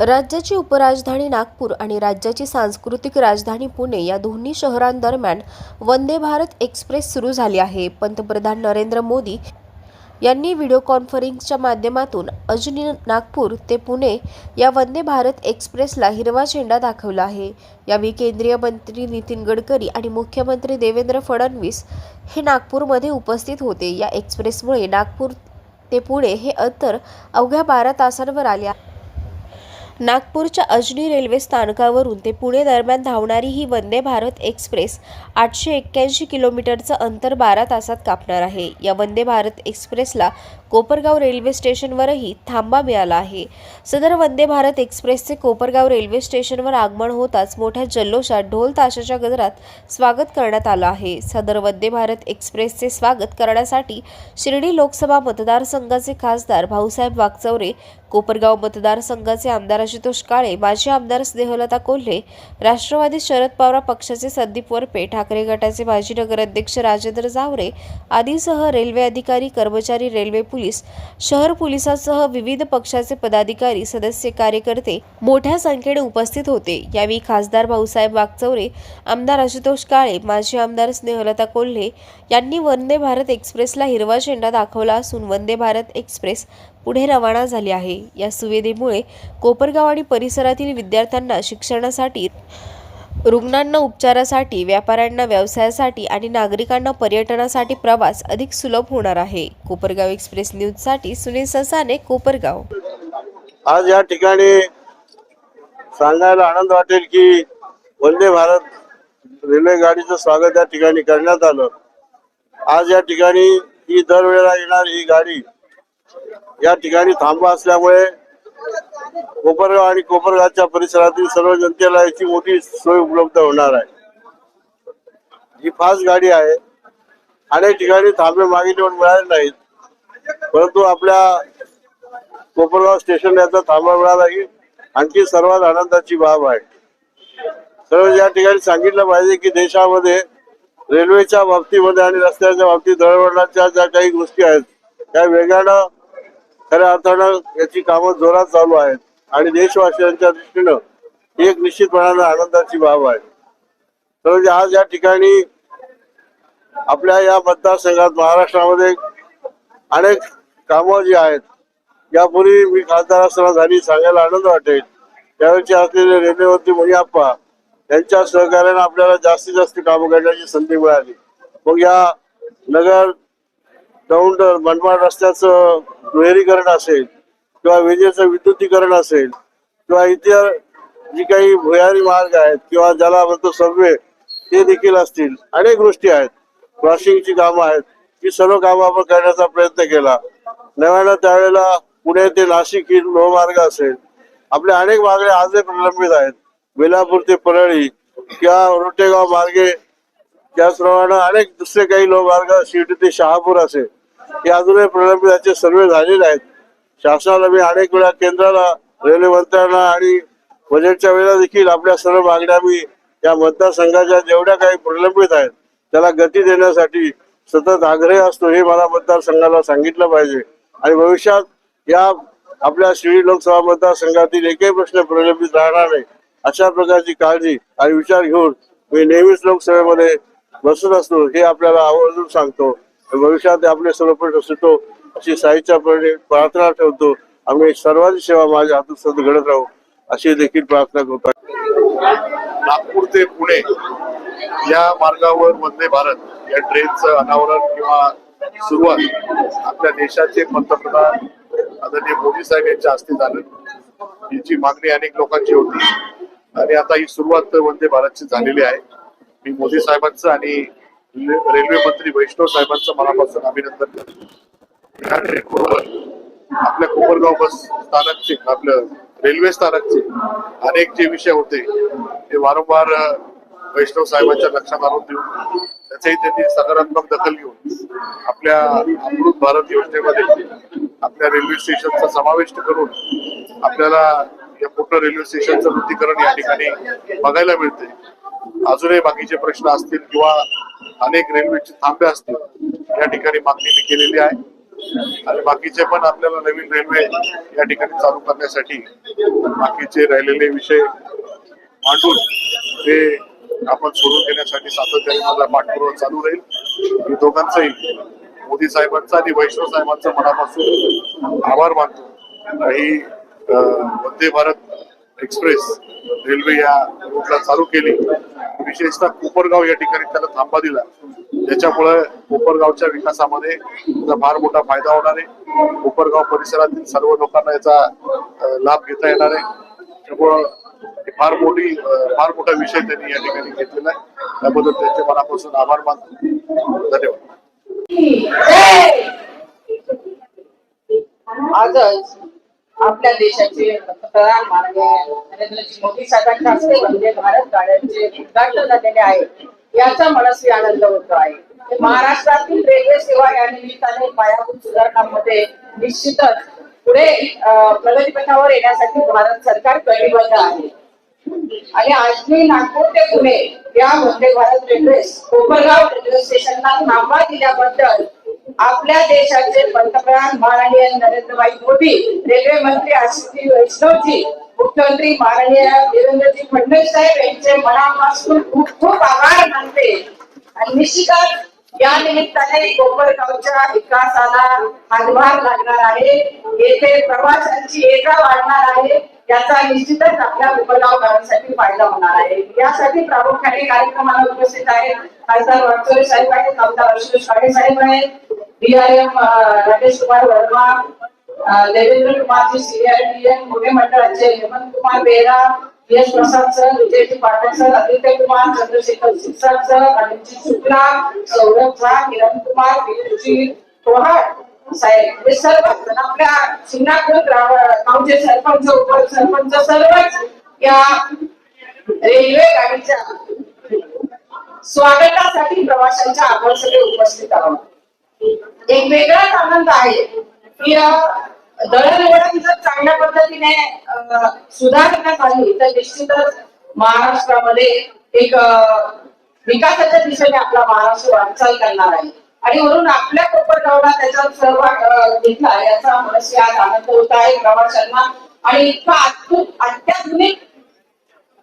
राज्याची उपराजधानी नागपूर आणि राज्याची सांस्कृतिक राजधानी पुणे या दोन्ही शहरांदरम्यान वंदे भारत एक्सप्रेस सुरू झाली आहे. पंतप्रधान नरेंद्र मोदी यांनी व्हिडिओ कॉन्फरन्सच्या माध्यमातून अजनी नागपूर ते पुणे या वंदे भारत एक्सप्रेसला हिरवा झेंडा दाखवला आहे. यावेळी केंद्रीय मंत्री नितीन गडकरी आणि मुख्यमंत्री देवेंद्र फडणवीस हे नागपूरमध्ये उपस्थित होते. या एक्सप्रेसमुळे नागपूर ते पुणे हे अंतर अवघ्या बारा तासांवर आले आहे. नागपूरच्या अजनी रेल्वे स्थानकावरून ते पुणे दरम्यान धावणारी ही वंदे भारत एक्सप्रेस आठशे एक्क्याऐंशी किलोमीटरचं अंतर बारा तासात कापणार आहे. या वंदे भारत एक्सप्रेसला कोपरगाव रेल्वे स्टेशनवरही थांबा मिळाला आहे. सदर वंदे भारत एक्सप्रेसचे कोपरगाव रेल्वे स्टेशनवर आगमन होताच मोठ्या जल्लोषात ढोल ताशाच्या गजरात स्वागत करण्यात आलं आहे. सदर वंदे भारत एक्सप्रेसचे स्वागत करण्यासाठी शिर्डी लोकसभा मतदारसंघाचे खासदार भाऊसाहेब वागचौरे कोपरगाव मतदारसंघाचे आमदार आशुतोष काळे माजी आमदार स्नेहलता कोल्हे राष्ट्रवादी शरद पवार पक्षाचे संदीप वरपे ठाकरे गटाचे माजी नगराध्यक्ष राजेंद्र जावरे आदीसह रेल्वे अधिकारी कर्मचारी रेल्वे पोलीस शहर पोलिसांसह विविध पक्षाचे पदाधिकारी सदस्य कार्यकर्ते मोठ्या संख्येने उपस्थित होते. यावेळी खासदार भाऊसाहेब वागचौरे आमदार आशुतोष काळे माजी आमदार स्नेहलता कोल्हे यांनी वंदे भारत एक्सप्रेसला हिरवा झेंडा दाखवला असून वंदे भारत एक्सप्रेस पुढे रवाना झाली आहे. या सुविधेमुळे कोपरगाव आणि परिसरातील विद्यार्थ्यांना शिक्षणासाठी रुग्णांना उपचारासाठी व्यापाऱ्यांना व्यवसायासाठी आणि नागरिकांना पर्यटनासाठी प्रवास अधिक सुलभ होणार आहे. कोपरगाव एक्सप्रेस न्यूजसाठी सुनील ससाने कोपरगाव. आज या ठिकाणी सांगायला आनंद वाटेल की वंदे भारत रेल्वे गाडीचं स्वागत या ठिकाणी करण्यात आलं. आज या ठिकाणी ही दरवेळेला येणारी ही गाडी या ठिकाणी थांबा असल्यामुळे कोपरगाव आणि कोपरगावच्या परिसरातील सर्व जनतेला याची मोठी सोय उपलब्ध होणार आहे. ही फास्ट गाडी आहे. अनेक ठिकाणी थांबे मागितले पण मिळाले नाहीत. परंतु आपल्या कोपरगाव स्टेशन याचा थांबा मिळाला ही आणखी सर्वात आनंदाची बाब आहे. सर्व या ठिकाणी सांगितलं पाहिजे की देशामध्ये रेल्वेच्या बाबतीमध्ये आणि रस्त्याच्या बाबतीत दळवळणाच्या ज्या काही गोष्टी आहेत त्या वेगानं खऱ्या अर्थानं याची कामं जोरात चालू आहेत आणि देशवासियांच्या दृष्टीनं ही एक निश्चितपणानं आनंदाची बाब आहे. तर आज या ठिकाणी आपल्या या मतदारसंघात महाराष्ट्रामध्ये अनेक कामं जी आहेत यापूर्वी मी खासदार असताना झाली सांगायला आनंद वाटेल. त्यावेळेचे असलेले रेल्वे मुनियाप्पा यांच्या सहकार्याने आपल्याला जास्तीत जास्त कामं करण्याची संधी मिळाली. मग या नगर दौंड मनमाड रस्त्याचं दुहेरीकरण असेल किंवा विजेचं विद्युतीकरण असेल किंवा इतर जी काही भुयारी मार्ग आहेत किंवा ज्याला म्हणतो सबवे ते देखील असतील. अनेक गोष्टी आहेत. क्रॉसिंगची कामं आहेत. ही सर्व कामं आपण करण्याचा प्रयत्न केला. नव्यानं त्यावेळेला पुणे ते नाशिक ही लोहमार्ग असेल. आपल्या अनेक मागण्या आजही प्रलंबित आहेत. बेलापूर ते परळी किंवा रोटेगाव मार्गे त्याचप्रमाणे अनेक दुसरे काही लोहमार्ग शिर्डी ते शहापूर असेल. हे अजूनही प्रलंबितांचे सर्वे झालेले आहेत. शासनाला मी अनेक वेळा केंद्राला रेल्वे मंत्र्यांना आणि बजेटच्या वेळेला देखील आपल्या सर्व मागण्या मी या मतदारसंघाच्या जेवढ्या काही प्रलंबित आहेत त्याला गती देण्यासाठी सतत आग्रह असतो हे मला मतदारसंघाला सांगितलं पाहिजे. आणि भविष्यात या आपल्या शिर्डी लोकसभा मतदारसंघातील एकही प्रश्न प्रलंबित राहणार नाही अशा प्रकारची काळजी आणि विचार घेऊन मी नेहमीच लोकसभेमध्ये बसत असतो हे आपल्याला आवर्जून सांगतो. भविष्यात आपले सर्व प्रश्न सुटो अशी साईच्या प्रार्थना ठेवतो. आम्ही सर्वांची सेवा माझ्या हातून सद घडत राहू अशी देखील प्रार्थना करतो. नागपूर ते पुणे या मार्गावर वंदे भारत या ट्रेनचं अनावरण किंवा सुरुवात आपल्या देशाचे पंतप्रधान आदरणीय मोदी साहेब यांच्या हस्ते झालं. याची मागणी अनेक लोकांची होती. आणि आता ही सुरुवात वंदे भारतची झालेली आहे. मी मोदी साहेबांचं आणि रेल्वे मंत्री वैष्णव साहेबांचं मनापासून अभिनंदन करतो. आपल्या कोपरगाव बस स्थानकचे आपलं रेल्वे स्थानकचे अनेक जे विषय होते ते वारंवार वैष्णव साहेबांच्या लक्षात आणून देऊन त्याचेही त्यांनी सकारात्मक दखल घेऊन आपल्या अमृत भारत योजनेमध्ये आपल्या रेल्वे स्टेशनचा समावेश करून आपल्याला या पूर्ण रेल्वे स्टेशनचं वृत्तीकरण या ठिकाणी बघायला मिळते अजूनही बाकीचे प्रश्न असतील किंवा अनेक रेल्वेचे थांबे असतील. या ठिकाणी मागणी मी केलेली आहे. आणि बाकीचे पण आपल्याला नवीन रेल्वे या ठिकाणी चालू करण्यासाठी बाकीचे राहिलेले विषय मांडून ते आपण सोडून घेण्यासाठी सातत्याने माझा पाठपुरावा चालू राहील. मी दोघांचंही मोदी साहेबांचा आणि वैष्णव साहेबांचा मनापासून आभार मानतो. ही वंदे भारत एक्सप्रेस रेल्वे या रूटला चालू केली. विशेषतः कोपरगाव या ठिकाणी त्याला थांबा दिला. त्याच्यामुळे कोपरगावच्या विकासामध्ये त्याचा फार मोठा फायदा होणार आहे. कोपरगाव परिसरातील सर्व लोकांना याचा लाभ घेता येणार आहे. त्यामुळं ही फार मोठी फार मोठा विषय त्यांनी या ठिकाणी घेतलेला आहे. त्याबद्दल त्यांचे मनापासून आभार मानतो. धन्यवाद. आजच आपल्या देशाचे पंतप्रधान माननीय नरेंद्रजी मोदी साहेबांच्या हस्ते वंदे भारत गाड्यांचे उद्घाटन झालेले आहे. याचा मनस्वी आनंद होतो आहे. महाराष्ट्रातील रेल्वे सेवा या निमित्ताने पायाभूत सुधारणांमध्ये निश्चितच पुढे प्रगतीपथावर येण्यासाठी भारत सरकार कटिबद्ध आहे. आणि आजही नागपूर ते पुणे या वंदे भारत रेल्वे कोपरगाव रेल्वे स्टेशनला थांबा दिल्याबद्दल आपल्या देशाचे पंतप्रधान माननीय नरेंद्रभाई मोदी रेल्वे मंत्री आशिषजी वैष्णवजी मुख्यमंत्री माननीय देवेंद्रजी फडणवीस साहेब यांचे मनापासून खूप खूप आभार मानते. आणि निश्चितच या निमित्ताने कोपरगावच्या विकासाला हातभार लागणार आहे. येथे प्रवाशांची एका वाढणार आहे. याचा निश्चितच आपल्या कोपरगावकरांसाठी फायदा होणार आहे. यासाठी प्रामुख्याने कार्यक्रमाला उपस्थित आहेत खासदार वाटचोरे साहेब आहेत आमदार आशुतोष खाडे साहेब आहेत डीआरएम राकेश कुमार वर्मा अं, देवेंद्र कुमारजी सीआरपीएम पुणे मंडळाचे Hemant Kumar Bera Yash Prasad sir Vijayji Pathak sir Aditya Kumar Chandrashekhar Shirsat sir Anilji Shukla Saurabh झा किरण कुमार विजयजी चव्हाण साहेब हे सर्व आपल्या सिंगापूर गावचे सरपंच उपसरपंच सर्वच या रेल्वे गाडीच्या स्वागतासाठी प्रवाशांच्या आपण सगळे उपस्थित आहोत एक वेगळाच आनंद आहे. की दळणवळण जर चांगल्या पद्धतीने सुधारण्यात आली तर निश्चितच महाराष्ट्रामध्ये एक विकासाच्या दिशेने आपला महाराष्ट्र वाटचाल करणार आहे. आणि म्हणून आपल्या कोपरगावला त्याच्यात सहभाग घेतला याचा मनसी आज आनंद होत आहे प्रवाशांना आणि इतका अद्भुत अत्याधुनिक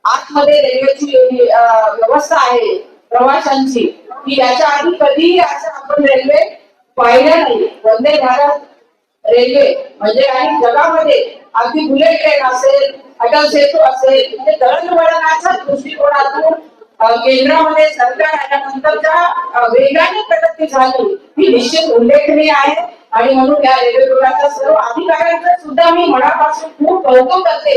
आतमध्ये रेल्वेची व्यवस्था आहे प्रवाशांची की याच्या आधी कधीही असं आपण रेल्वे फायनली नाही वंदे भारत रेल्वे म्हणजे काही जगामध्ये अगदी बुलेट ट्रेन असेल अटल सेतू असेल म्हणजे दळणवळणाच्या दृष्टिकोनातून केंद्रामध्ये सरकार आल्यानंतरच्या वेगाने प्रगती झाली ही निश्चित उल्लेखनीय आहे. आणि म्हणून या रेल्वे विभागाच्या सर्व अधिकाऱ्यांचं सुद्धा मी मनापासून खूप कौतुक करते.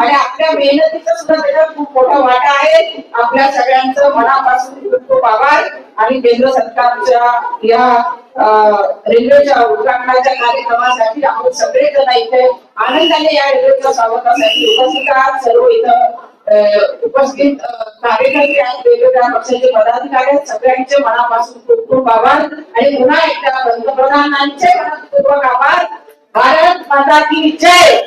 आणि आपल्या मेहनतीचा सुद्धा त्याच्यात खूप मोठा वाटा आहे. आपल्या सगळ्यांचं मनापासून खूप खूप आभार. आणि केंद्र सरकारच्या या रेल्वेच्या उद्घाटनाच्या कार्यक्रमासाठी आपण सगळेजण इथे आनंदाने या रेल्वेच्या स्वागतासाठी उपस्थित आहात. सर्व इथं उपस्थित कार्यकर्ते आहेत वेगवेगळ्या पक्षाचे पदाधिकारी आहेत सगळ्यांचे मनापासून खूप खूप आभार. आणि पुन्हा एकदा पंतप्रधानांचे मनपूर्वक आभार. भारत माता की जय!